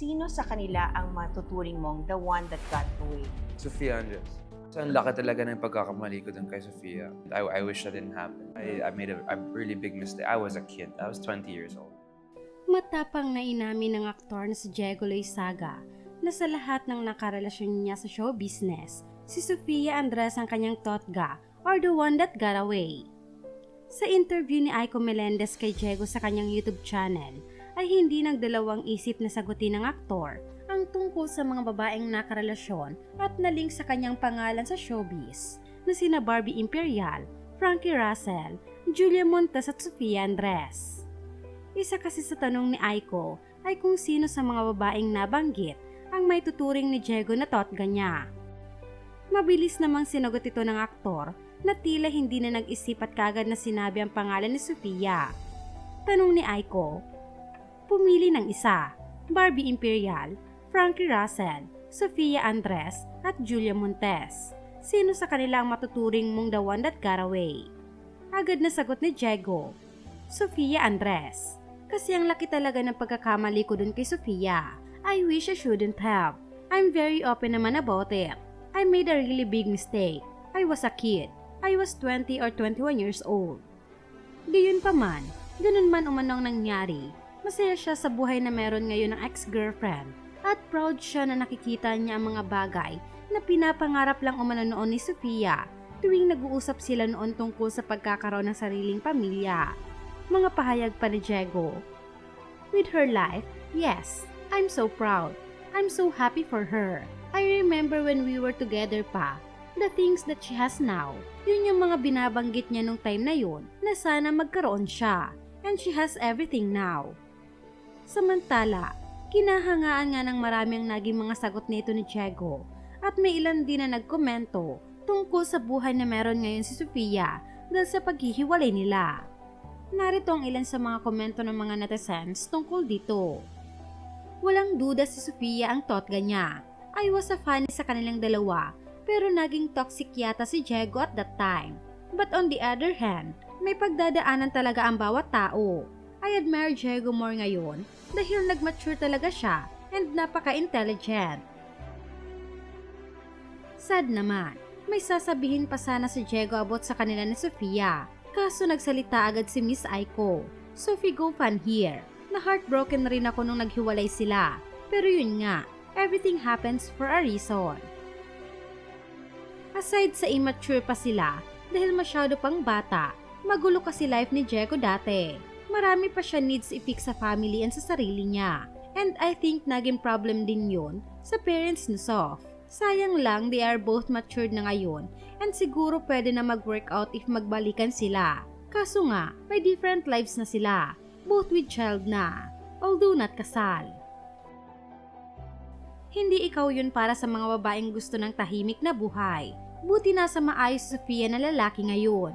sino sa kanila ang matuturing mong the one that got away? Sofia Andres. So, ang laki talaga ng pagkakamali ko dun kay Sofia. I, I wish that didn't happen. I, I made a, a really big mistake. I was a kid. I was 20 years old. Matapang na inamin ng aktor na si Diego Loizaga na sa lahat ng nakarelasyon niya sa show business, si Sofia Andres ang kanyang totga or the one that got away. Sa interview ni Aiko Melendez kay Diego sa kanyang YouTube channel, ay hindi nagdalawang isip na sagutin ng aktor ang tungkol sa mga babaeng nakarelasyon at nalink sa kanyang pangalan sa showbiz na sina Barbie Imperial, Frankie Russell, Julia Montes at Sofia Andres. Isa kasi sa tanong ni Aiko ay kung sino sa mga babaeng nabanggit ang may tuturing ni Diego na totga niya. Mabilis namang sinagot ito ng aktor na tila hindi na nag-isip at kagad na sinabi ang pangalan ni Sofia. Tanong ni Aiko, pumili ng isa, Barbie Imperial, Frankie Russell, Sofia Andres at Julia Montes. Sino sa kanila ang matuturing mong the one that got away? Agad na sagot ni Diego, Sofia Andres. Kasi ang laki talaga ng pagkakamali ko dun kay Sofia. I wish I shouldn't have. I'm very open naman about it. I made a really big mistake. I was a kid. I was 20 or 21 years old. Gayun pa man, ganun man umanong nangyari. Masaya siya sa buhay na meron ngayon ng ex-girlfriend at proud siya na nakikita niya ang mga bagay na pinapangarap lang umano noon ni Sofia tuwing nag-uusap sila noon tungkol sa pagkakaroon ng sariling pamilya. Mga pahayag pa ni Diego. With her life, yes, I'm so proud. I'm so happy for her. I remember when we were together pa, the things that she has now. Yun yung mga binabanggit niya nung time na yun na sana magkaroon siya. And she has everything now. Samantala, kinahangaan nga ng marami ang naging mga sagot nito ni Diego at may ilan din na nagkomento tungkol sa buhay na meron ngayon si Sofia dahil sa paghihiwalay nila. Narito ang ilan sa mga komento ng mga netizens tungkol dito. Walang duda si Sofia ang totga niya. I was a fan sa kanilang dalawa pero naging toxic yata si Diego at that time. But on the other hand, may pagdadaanan talaga ang bawat tao. I admire Diego more ngayon dahil nag-mature talaga siya and napaka-intelligent. Sad naman, may sasabihin pa sana si Diego about sa kanila ni Sofia. Kaso nagsalita agad si Miss Aiko. Sophie go fan here. Na heartbroken na rin ako nung naghiwalay sila. Pero yun nga, everything happens for a reason. Aside sa immature pa sila, dahil masyado pang bata, magulo kasi life ni Diego dati. Marami pa siya needs i-fix sa family and sa sarili niya. And I think naging problem din yun sa parents ni Soph. Sayang lang they are both matured na ngayon and siguro pwede na mag-workout if magbalikan sila. Kaso nga, may different lives na sila, both with child na, although not kasal. Hindi ikaw yun para sa mga babaeng gusto ng tahimik na buhay. Buti nasa maayos si Sophia na lalaki ngayon.